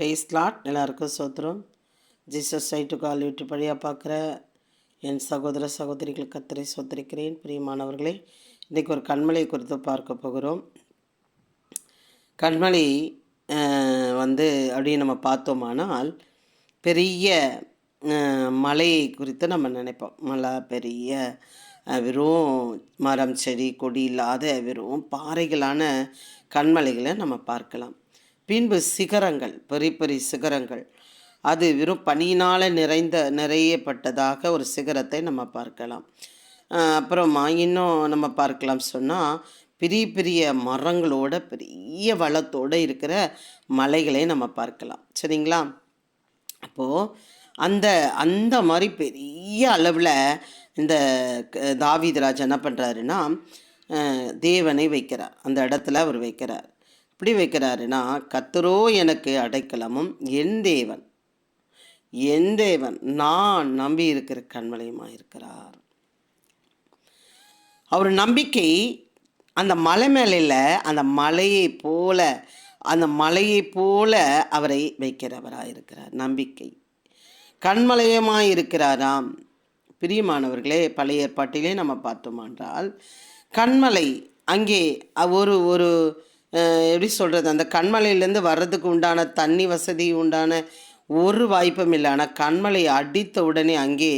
Days lot எல்லாருக்கும் சோத்திரம். Jesus site கால் வீட்டு வழியாக பார்க்குற என் சகோதர சகோதரிகள் கத்தரை சோத்தரிக்கிறேன். பிரியமானவர்களே இன்றைக்கி ஒரு கண்மலை குறித்து பார்க்க போகிறோம். கண்மலை வந்து அப்படி நம்ம பார்த்தோமானால் பெரிய மலை குறித்து நம்ம நினைப்போம். மலை பெரிய வெறும் மரம் செடி கொடி இல்லாத வெறும் பாறைகளான கண்மலைகளை நம்ம பார்க்கலாம். பின்பு சிகரங்கள் பெரிய பெரிய சிகரங்கள். அது வெறும் பனியினால் நிறைந்த நிறையப்பட்டதாக ஒரு சிகரத்தை நம்ம பார்க்கலாம். அப்புறமா இன்னும் நம்ம பார்க்கலாம் சொன்னால் பெரிய பெரிய மரங்களோட பெரிய வளத்தோடு இருக்கிற மலைகளை நம்ம பார்க்கலாம். சரிங்களா? அப்போது அந்த அந்த மாதிரி பெரிய அளவில் இந்த க- என்ன பண்ணுறாருன்னா தேவனை வைக்கிறார். அந்த இடத்துல அவர் வைக்கிறார். எப்படி வைக்கிறாருன்னா கத்தரோ எனக்கு அடைக்கலமும் என் தேவன் என் தேவன் நான் நம்பி இருக்கிற கண்மலையுமாக இருக்கிறார். அவர் நம்பிக்கை அந்த மலை மேலையில் அந்த மலையை போல அந்த மலையை போல அவரை வைக்கிறவராக இருக்கிறார். நம்பிக்கை. கண்மலையமாக இருக்கிறாராம். பிரியமானவர்களே பழைய ஏற்பாட்டிலே நம்ம பார்த்தோம் என்றால் கண்மலை அங்கே ஒரு ஒரு எப்படி சொல்கிறது அந்த கண்மலையிலேருந்து வர்றதுக்கு உண்டான தண்ணி வசதி உண்டான ஒரு வாய்ப்பும் இல்லை. ஆனால் கண்மலை அடித்த உடனே அங்கே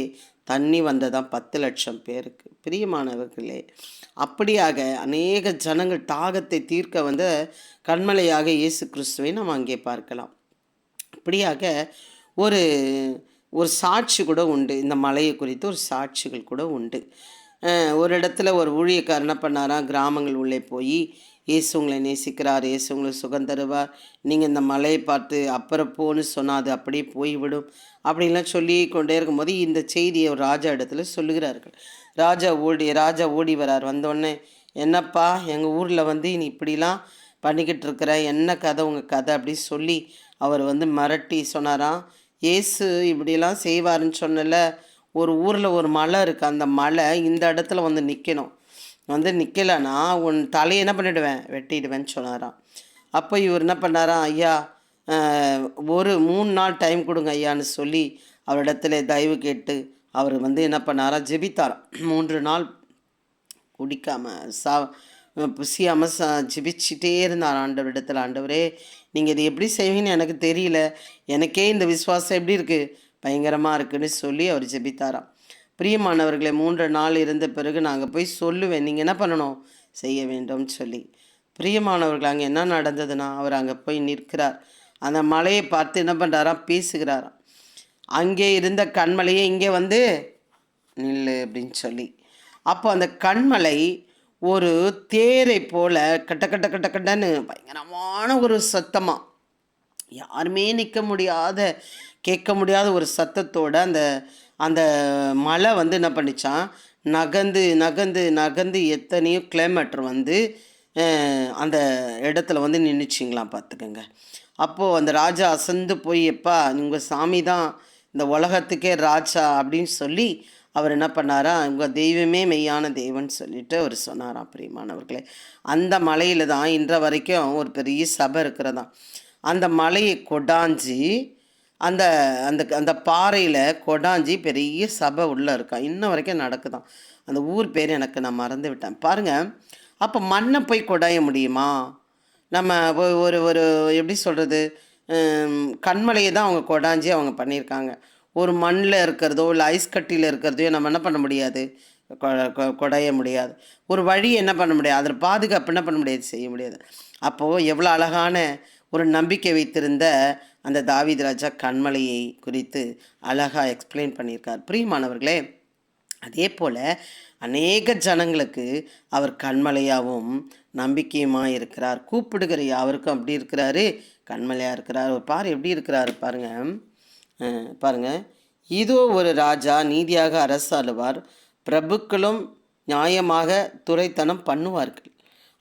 தண்ணி வந்ததான் பத்து லட்சம் பேருக்கு. பிரியமானவர்களே அப்படியாக அநேக ஜனங்கள் தாகத்தை தீர்க்க வந்த கண்மலையாக இயேசு கிறிஸ்துவை நம்ம அங்கே பார்க்கலாம். அப்படியாக ஒரு ஒரு சாட்சி கூட உண்டு. இந்த மலையை குறித்து ஒரு சாட்சிகள் கூட உண்டு. ஒரு இடத்துல ஒரு ஊழியக்காரர் பண்ணாராம்? கிராமங்கள் உள்ளே போய் இயேசு உங்களை நேசிக்கிறார் இயேசு உங்களுக்கு சுகம் தருவார். நீங்கள் இந்த மலையை பார்த்து அப்புறம் போன்னு சொன்னால் அது அப்படியே போய்விடும். அப்படின்லாம் சொல்லி கொண்டே இருக்கும்போது இந்த செய்தியை ஒரு ராஜா இடத்துல சொல்லுகிறார்கள். ராஜா ஓடி ராஜா ஓடி வரார். வந்தோடனே என்னப்பா எங்கள் ஊரில் வந்து நீ இப்படிலாம் பண்ணிக்கிட்டு இருக்கிற? என்ன கதை? உங்கள் கதை? அப்படி சொல்லி அவர் வந்து மிரட்டி சொன்னாராம். ஏசு இப்படிலாம் செய்வாருன்னு சொன்னல ஒரு ஊரில் ஒரு மலை இருக்குது அந்த மலை இந்த இடத்துல வந்து நிற்கணும் வந்து நிற்கலைன்னா உன் தலையை என்ன பண்ணிவிடுவேன் வெட்டிடுவேன்னு சொன்னாராம். அப்போ இவர் என்ன பண்ணாராம்? ஐயா ஒரு மூணு நாள் டைம் கொடுங்க ஐயான்னு சொல்லி அவரிடத்துல தயவு கேட்டு அவர் வந்து என்ன பண்ணாராம்? ஜெபித்தாராம். மூன்று நாள் குடிக்காமல் சா புசியாமல் ச ஜிபிச்சிட்டே இருந்தார் ஆண்டவரிடத்தில். ஆண்டவரே நீங்கள் இது எப்படி செய்வீங்கன்னு எனக்கு தெரியல. எனக்கே இந்த விசுவாசம் எப்படி இருக்குது பயங்கரமாக இருக்குன்னு சொல்லி அவர் ஜெபித்தாராம். பிரியமானவர்களை மூன்று நாள் இருந்த பிறகு நாங்கள் போய் சொல்லுவேன் நீங்கள் என்ன பண்ணணும்? செய்ய வேண்டும்னு சொல்லி. பிரியமானவர்கள் அங்கே என்ன நடந்ததுன்னா அவர் அங்கே போய் நிற்கிறார். அந்த மலையை பார்த்து என்ன பண்ணுறாராம் பேசுகிறாராம். அங்கே இருந்த கண்மலையே இங்கே வந்து நில்லு அப்படின்னு சொல்லி. அப்போ அந்த கண்மலை ஒரு தேரை போல கட்ட கட்ட கட்ட கட்டன்னு பயங்கரமான ஒரு சத்தமாக யாருமே நிற்க முடியாத கேட்க முடியாத ஒரு சத்தத்தோட அந்த அந்த மலை வந்து என்ன பண்ணிச்சான்? நகர்ந்து நகர்ந்து நகர்ந்து எத்தனையோ கிலோமீட்டர் வந்து அந்த இடத்துல வந்து நின்றுச்சிங்களாம் பார்த்துக்கோங்க. அப்போது அந்த ராஜா அசந்து போய் எப்பா உங்கள் சாமி தான் இந்த உலகத்துக்கே ராஜா அப்படின்னு சொல்லி அவர் என்ன பண்ணாரா? உங்கள் தெய்வமே மெய்யான தெய்வன்னு சொல்லிட்டு அவர் சொன்னாராம் பிரியமானவர்களே. அந்த மலையில் தான் இன்ற வரைக்கும் ஒரு பெரிய சபை இருக்கிறதா அந்த மலையை கொடாஞ்சி அந்த அந்த அந்த பாறையில் கொடாஞ்சி பெரிய சபை உள்ளே இருக்கா. இன்ன வரைக்கும் நடக்குதான். அந்த ஊர் பேர் எனக்கு நான் மறந்து விட்டேன். பாருங்கள் அப்போ மண்ணை போய் கொடாய முடியுமா? நம்ம ஒரு ஒரு எப்படி சொல்கிறது கண்மலையை தான் அவங்க கொடாஞ்சி அவங்க பண்ணியிருக்காங்க. ஒரு மண்ணில் இருக்கிறதோ இல்லை ஐஸ் கட்டியில் இருக்கிறதையோ நம்ம என்ன பண்ண முடியாது? கொ- கொ- கொடைய முடியாது. ஒரு வழி என்ன பண்ண முடியாது? அதில் பாதுகாப்பு என்ன பண்ண முடியாது? செய்ய முடியாது. அப்போது எவ்வளோ அழகான ஒரு நம்பிக்கை வைத்திருந்த அந்த தாவித் ராஜா கண்மலையை குறித்து அழகாக எக்ஸ்பிளைன் பண்ணியிருக்கார். பிரியமானவர்களே அதே போல் அநேக ஜனங்களுக்கு அவர் கண்மலையாகவும் நம்பிக்கையுமாக இருக்கிறார். கூப்பிடுகிற யாருக்கும் அப்படி இருக்கிறாரு. கண்மலையாக இருக்கிறார். ஒரு பாரு எப்படி இருக்கிறாரு பாருங்கள் பாருங்கள் பாருங்க. இதோ ஒரு ராஜா நீதியாக அரசாளுவார். பிரபுக்களும் நியாயமாக துறைத்தனம் பண்ணுவார்கள்.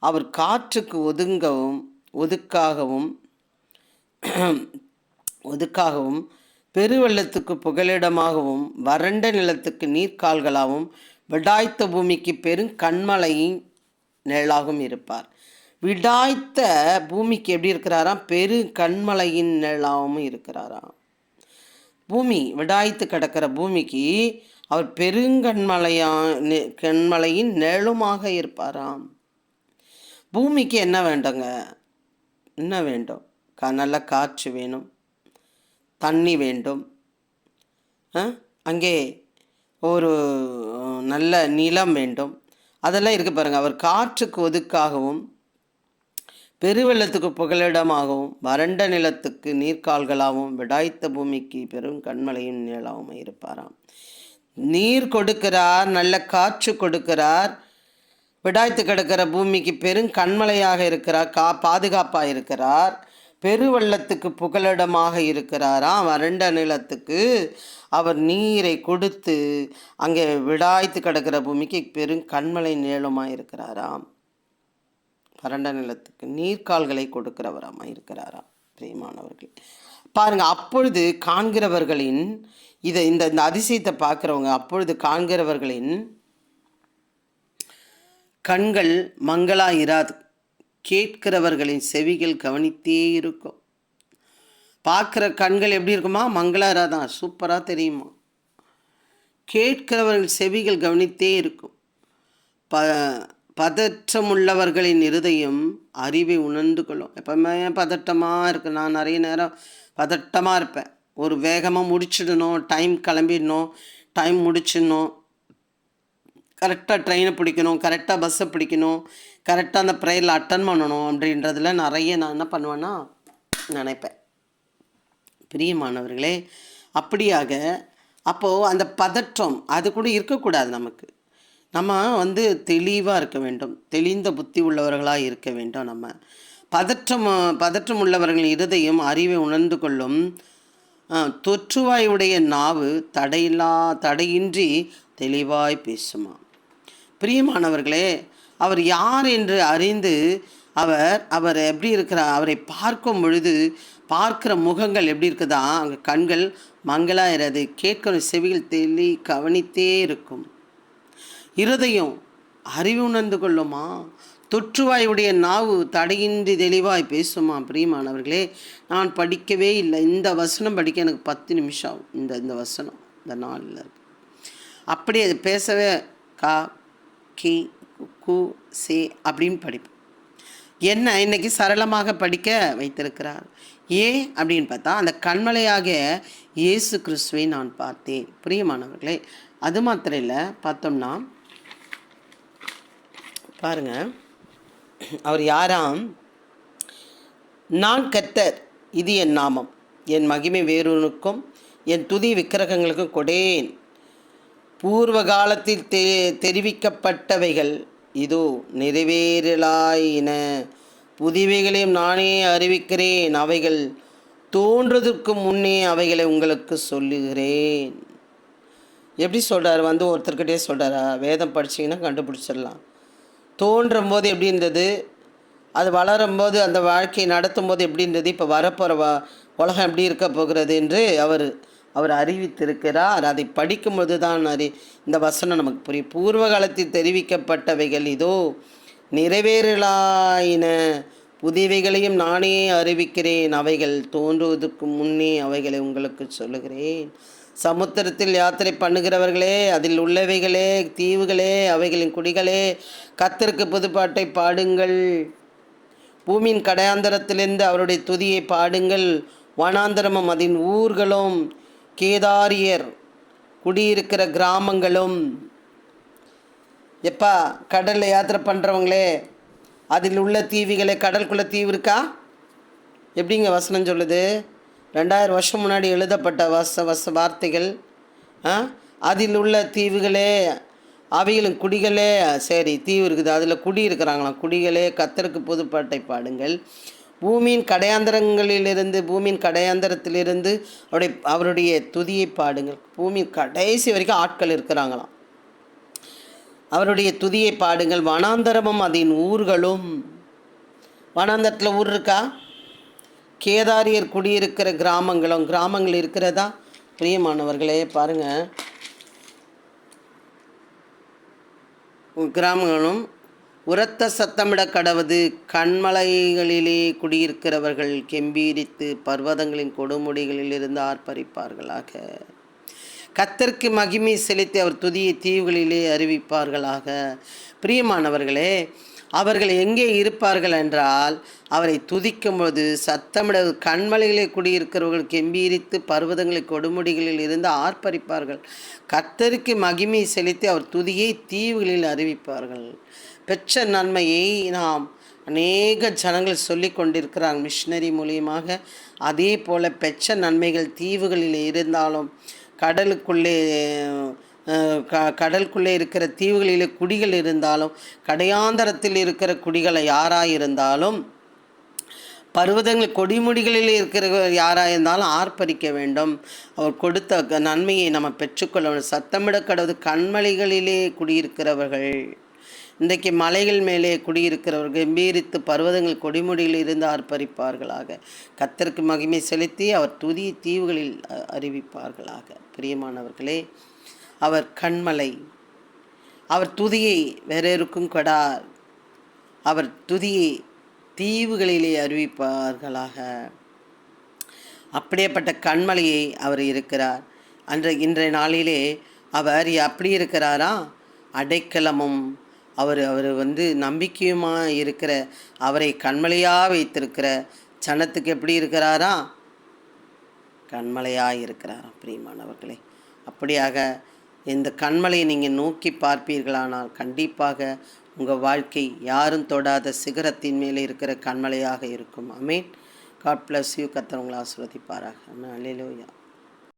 அவர் காற்றுக்கு ஒதுங்கவும் ஒதுக்காகவும் ஒதுக்காகவும் பெருவெள்ளத்துக்கு புகலிடமாகவும் வறண்ட நிலத்துக்கு நீர்க்கால்களாகவும் விடாய்த்த பூமிக்கு பெரும் கண்மலையின் நிழலாகவும் இருப்பார். விடாய்த்த பூமிக்கு எப்படி இருக்கிறாராம்? பெரு கண்மலையின் நிழலாகவும் இருக்கிறாராம். பூமி விடாய்த்து கிடக்கிற பூமிக்கு அவர் பெருங்கண்மலையா கண்மலையின் நிழலுமாக இருப்பாராம். பூமிக்கு என்ன வேண்டுங்க? என்ன வேண்டும்? நல்ல காற்று வேணும். தண்ணி வேண்டும். ஆ? அங்கே ஒரு நல்ல நிலம் வேண்டும். அதெல்லாம் இருக்குது பாருங்கள் அவர் காற்றுக்கு ஒதுக்காகவும் பெருவெள்ளத்துக்கு புகலிடமாகவும் வறண்ட நிலத்துக்கு நீர்க்கால்களாகவும் விடாய்த்த பூமிக்கு பெரும் கண்மலையும் நிழலாகவும் இருப்பாராம். நீர் கொடுக்கிறார் நல்ல காற்று கொடுக்கிறார். விடாய்த்து கிடக்கிற பூமிக்கு பெரும் கண்மலையாக இருக்கிறார் கா பாதுகாப்பாக இருக்கிறார். பெருவள்ளத்துக்கு புகலிடமாக இருக்கிறாராம். வறண்ட நிலத்துக்கு அவர் நீரை கொடுத்து அங்கே விடாய்த்து கிடக்கிற பூமிக்கு பெரும் கண்மலை நீளமாக இருக்கிறாராம். வறண்ட நிலத்துக்கு நீர்க்கால்களை கொடுக்கிறவராமா இருக்கிறாராம். பிரியமானவர்கள் பாருங்க அப்பொழுது காண்கிறவர்களின் இதை இந்த இந்த அதிசயத்தை பார்க்குறவங்க அப்பொழுது காண்கிறவர்களின் கண்கள் மங்களாக இராது கேட்கிறவர்களின் செவிகள் கவனித்தே இருக்கும். பார்க்குற கண்கள் எப்படி இருக்குமா? மங்களாரா தான். சூப்பராக தெரியுமா? கேட்கிறவர்கள் செவிகள் கவனித்தே இருக்கும். ப பதற்றமுள்ளவர்களின் இருதயம் அறிவை உணர்ந்து கொள்ளும். எப்பவுமே பதட்டமாக இருக்கு. நான் நிறைய நேரம் பதட்டமாக இருப்பேன். ஒரு வேகமாக முடிச்சிடணும் டைம் கிளம்பிடணும் டைம் முடிச்சிடணும். கரெக்டாக ட்ரெயினை பிடிக்கணும் கரெக்டாக பஸ்ஸை பிடிக்கணும் கரெக்டாக அந்த ப்ரேயரில் அட்டன் பண்ணணும் அப்படின்றதுல நிறைய நான் என்ன பண்ணுவேன்னா நினைப்பேன். பிரியமானவர்களே அப்படியாக அப்போது அந்த பதற்றம் அது கூட இருக்கக்கூடாது நமக்கு. நம்ம வந்து தெளிவாக இருக்க வேண்டும் தெளிந்த புத்தி உள்ளவர்களாக இருக்க வேண்டும் நம்ம. பதற்றம் பதற்றம் உள்ளவர்கள் இருதையும் அறிவை உணர்ந்து கொள்ளும் தொற்றுவாயுடைய நாவு தடையில்லா தடையின்றி தெளிவாய் பேசுமா? பிரியமானவர்களே அவர் யார் என்று அறிந்து அவர் அவர் எப்படி இருக்கிறார் அவரை பார்க்கும் பொழுது பார்க்கிற முகங்கள் எப்படி இருக்குதா அங்கே கண்கள் மங்களாகிறது கேட்கிற செவிகள் தெளி கவனித்தே இருக்கும். இருதயம் அறிவு உணர்ந்து கொள்ளுமா? தொற்றுவாயுடைய நாவு தடையின்றி தெளிவாய் பேசுமா? பிரியமானவர்களே நான் படிக்கவே இல்லை. இந்த வசனம் படிக்க எனக்கு பத்து நிமிஷம் ஆகும். இந்த இந்த வசனம் இந்த நாளில். இருக்கு அப்படியே அது பேசவே கா கி கு சே அப்படின்னு படிப்போம் என்ன இன்னைக்கு சரளமாக படிக்க வைத்திருக்கிறார்? ஏன் அப்படின்னு பார்த்தா அந்த கண்மலையாக இயேசு கிறிஸ்துவை நான் பார்த்தேன். பிரியமானவர்களே அது மாத்திரம் இல்லை பார்த்தோம்னா பாருங்க. அவர் யாராம்? நான் கர்த்தர் இது என் நாமம். என் மகிமை வேறொனுக்கும் என் துதி விக்கிரகங்களுக்கும் கொடேன் பூர்வ காலத்தில் தெ தெரிவிக்கப்பட்டவைகள் இதோ நிறைவேறலாயின. புதிவைகளையும் நானே அறிவிக்கிறேன். அவைகள் தோன்றதற்கு முன்னே அவைகளை உங்களுக்கு சொல்லுகிறேன். எப்படி சொல்கிறார் வந்து ஒருத்தர்கிட்டயே சொல்கிறாரா வேதம் படிச்சீங்கன்னா கண்டுபிடிச்சிடலாம். தோன்றும் போது எப்படி இருந்தது? அது வளரும்போது அந்த வாழ்க்கையை நடத்தும் போது எப்படி இருந்தது? இப்போ வரப்போகிற வ உலகம் எப்படி இருக்க போகிறது என்று அவர் அவர் அறிவித்திருக்கிறார். அதை படிக்கும்போது தான் அறி இந்த வசனம் நமக்கு புரியும். பூர்வ காலத்தில் தெரிவிக்கப்பட்டவைகள் இதோ நிறைவேறலாயின. புதிவைகளையும் நானே அறிவிக்கிறேன். அவைகள் தோன்றுவதற்கு முன்னே அவைகளை உங்களுக்கு சொல்லுகிறேன். சமுத்திரத்தில் யாத்திரை பண்ணுகிறவர்களே அதில் உள்ளவைகளே தீவுகளே அவைகளின் குடிகளே கத்திற்கு புதுப்பாட்டை பாடுங்கள். பூமியின் கடையாந்தரத்திலிருந்து அவருடைய துதியை பாடுங்கள். வனாந்தரமும் அதன் ஊர்களும் கேதாரியர் குடியிருக்கிற கிராமங்களும் எப்பா கடலில் யாத்திரை பண்ணுறவங்களே அதில் உள்ள தீவுகளே கடல்குள்ளே தீவு இருக்கா? எப்படிங்க வசனம் சொல்லுது? ரெண்டாயிரம் வருஷம் முன்னாடி எழுதப்பட்ட வச வச வார்த்தைகள் ஆ? அதில் உள்ள தீவுகளே அவைகளும் குடிகளே சரி தீவு இருக்குது அதில் குடி இருக்கிறாங்களாம். குடிகளே கத்தருக்கு புதுப்பாட்டை பாடுங்கள். பூமியின் கடையாந்தரங்களிலிருந்து பூமியின் கடையாந்தரத்திலிருந்து அவருடைய அவருடைய துதியை பாடுங்கள். பூமியின் கடைசி வரைக்கும் ஆட்கள் இருக்கிறாங்களாம். அவருடைய துதியை பாடுங்கள். வனாந்தரமும் அதன் ஊர்களும். வனாந்தரத்தில் ஊர் இருக்கா? கேதாரியர் குடியிருக்கிற கிராமங்களும் கிராமங்கள் இருக்கிறதா? பிரியமானவர்களே பாருங்கள் கிராமங்களும் உரத்த சத்தமிடக் கடவது கண்மலைகளிலே குடியிருக்கிறவர்கள் கெம்பீரித்து பர்வதங்களின் கொடுமுடிகளிலிருந்து ஆர்ப்பரிப்பார்களாக. கத்தருக்கு மகிமை செலுத்தி அவர் துதியை தீவுகளிலே அறிவிப்பார்களாக. பிரியமானவர்களே அவர்கள் எங்கே இருப்பார்கள் என்றால் அவரை துதிக்கும் பொழுது சத்தமிட கண்மலைகளை குடியிருக்கிறவர்கள் கெம்பீரித்து பர்வதங்களை கொடுமுடிகளில் இருந்து ஆர்ப்பரிப்பார்கள். கத்தருக்கு மகிமை செலுத்தி அவர் துதியை தீவுகளில் அறிவிப்பார்கள். பெற்ற நன்மையை நாம் அநேக ஜனங்கள் சொல்லி கொண்டிருக்கிறாங்க மிஷினரி மூலியமாக. அதே போல் பெற்ற நன்மைகள் தீவுகளில் இருந்தாலும் கடலுக்குள்ளே க கடலுக்குள்ளே இருக்கிற தீவுகளிலே குடிகள் இருந்தாலும் கடையாந்தரத்தில் இருக்கிற குடிகளை யாராக இருந்தாலும் பர்வதங்கள் கொடிமுடிகளில் இருக்கிற யாராக இருந்தாலும் ஆர்ப்பரிக்க வேண்டும். அவர் கொடுத்த க- நன்மையை நம்ம பெற்றுக்கொள்ள வேண்டும். சத்தமிட கடவுள் கண்மலைகளிலே குடியிருக்கிறவர்கள் இன்றைக்கு மலைகள் மேலே குடியிருக்கிறவர்கள் கம்பீரித்து பர்வதங்கள் கொடிமுடியில் இருந்து ஆர்ப்பரிப்பார்களாக. கத்தருக்கு மகிமை செலுத்தி அவர் துதி தீவுகளில் அ- அறிவிப்பார்களாக. பிரியமானவர்களே அவர் கண்மலை. அவர் துதியை வேறொருக்கும் கொடார். அவர் துதியை தீவுகளிலே அறிவிப்பார்களாக. அப்படியேப்பட்ட கண்மலையை அவர் இருக்கிறார். அன்ற இன்றைய நாளிலே அவர் அப்படி இருக்கிறாரா? அடைக்கலமும் அவர் அவர் வந்து நம்பிக்கையுமாக இருக்கிற அவரை கண்மலையாக வைத்திருக்கிற சனத்துக்கு எப்படி இருக்கிறாரா? கண்மலையாக இருக்கிறாராம் பிரியமானவர்களே. அப்படியாக இந்த கண்மலையை நீங்கள் நோக்கி பார்ப்பீர்களானால் கண்டிப்பாக உங்கள் வாழ்க்கை யாரும் தொடாத சிகரத்தின் மேலே இருக்கிற கண்மலையாக இருக்கும். அமேன் காட் பிளஸ் யூ கத்தவங்களா உங்களை அமேன் அலையிலோயா